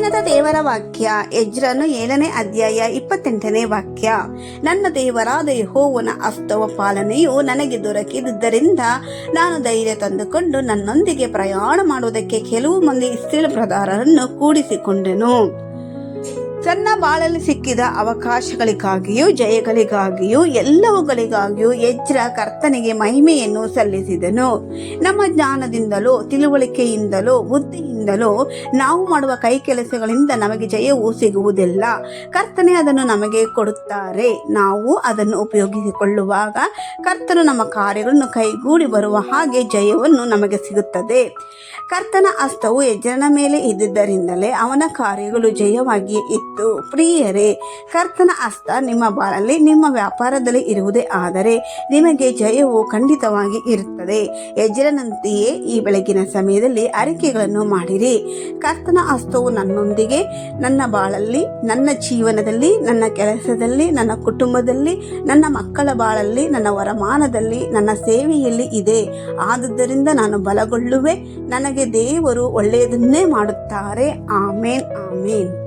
ದಿನದ ದೇವರ ವಾಕ್ಯ, ಎಜ್ರನು ಏಳನೇ ಅಧ್ಯಾಯ ಇಪ್ಪತ್ತೆಂಟನೇ ವಾಕ್ಯ. ನನ್ನ ದೇವರಾದ ಯೆಹೋವನ ಅಸ್ತವ ಪಾಲನೆಯು ನನಗೆ ದೊರಕಿದುದರಿಂದ ನಾನು ಧೈರ್ಯ ತಂದುಕೊಂಡು ನನ್ನೊಂದಿಗೆ ಪ್ರಯಾಣ ಮಾಡುವುದಕ್ಕೆ ಕೆಲವು ಮಂದಿ ಇಸ್ರೇಲ್ ಪ್ರಧಾರರನ್ನು ಕೂಡಿಸಿಕೊಂಡೆನು. ತನ್ನ ಬಾಳಲ್ಲಿ ಸಿಕ್ಕಿದ ಅವಕಾಶಗಳಿಗಾಗಿಯೂ, ಜಯಗಳಿಗಾಗಿಯೂ, ಎಲ್ಲವುಗಳಿಗಾಗಿಯೂ ಎಜ್ರ ಕರ್ತನಿಗೆ ಮಹಿಮೆಯನ್ನು ಸಲ್ಲಿಸಿದನು. ನಮ್ಮ ಜ್ಞಾನದಿಂದಲೋ, ತಿಳುವಳಿಕೆಯಿಂದಲೋ, ಬುದ್ಧಿಯಿಂದಲೋ ನಾವು ಮಾಡುವ ಕೈ ಕೆಲಸಗಳಿಂದ ನಮಗೆ ಜಯವು ಸಿಗುವುದಿಲ್ಲ. ಕರ್ತನೆ ಅದನ್ನು ನಮಗೆ ಕೊಡುತ್ತಾರೆ. ನಾವು ಅದನ್ನು ಉಪಯೋಗಿಸಿಕೊಳ್ಳುವಾಗ ಕರ್ತನು ನಮ್ಮ ಕಾರ್ಯಗಳನ್ನು ಕೈಗೂಡಿ ಬರುವ ಹಾಗೆ ಜಯವನ್ನು ನಮಗೆ ಸಿಗುತ್ತದೆ. ಕರ್ತನ ಅಸ್ತವು ಯಜ್ರನ ಮೇಲೆ ಇದ್ದುದರಿಂದಲೇ ಅವನ ಕಾರ್ಯಗಳು ಜಯವಾಗಿಯೇ ಇತ್ತು. ಪ್ರಿಯರೇ, ಕರ್ತನ ಹಸ್ತ ನಿಮ್ಮ ಬಾಳಲ್ಲಿ, ನಿಮ್ಮ ವ್ಯಾಪಾರದಲ್ಲಿ ಇರುವುದೇ ಆದರೆ ನಿಮಗೆ ಜಯವು ಖಂಡಿತವಾಗಿ ಇರುತ್ತದೆ. ಯಜ್ರನಂತೆಯೇ ಈ ಬೆಳಗಿನ ಸಮಯದಲ್ಲಿ ಅರಿಕೆಗಳನ್ನು ಮಾಡಿರಿ. ಕರ್ತನ ಹಸ್ತವು ನನ್ನೊಂದಿಗೆ, ನನ್ನ ಬಾಳಲ್ಲಿ, ನನ್ನ ಜೀವನದಲ್ಲಿ, ನನ್ನ ಕೆಲಸದಲ್ಲಿ, ನನ್ನ ಕುಟುಂಬದಲ್ಲಿ, ನನ್ನ ಮಕ್ಕಳ ಬಾಳಲ್ಲಿ, ನನ್ನ ವರಮಾನದಲ್ಲಿ, ನನ್ನ ಸೇವೆಯಲ್ಲಿ ಇದೆ. ಆದುದರಿಂದ ನಾನು ಬಲಗೊಳ್ಳುವೆ. ನನಗೆ ದೇವರು ಒಳ್ಳೆಯದನ್ನೇ ಮಾಡುತ್ತಾರೆ. ಆಮೇನ್ ಆಮೇನ್.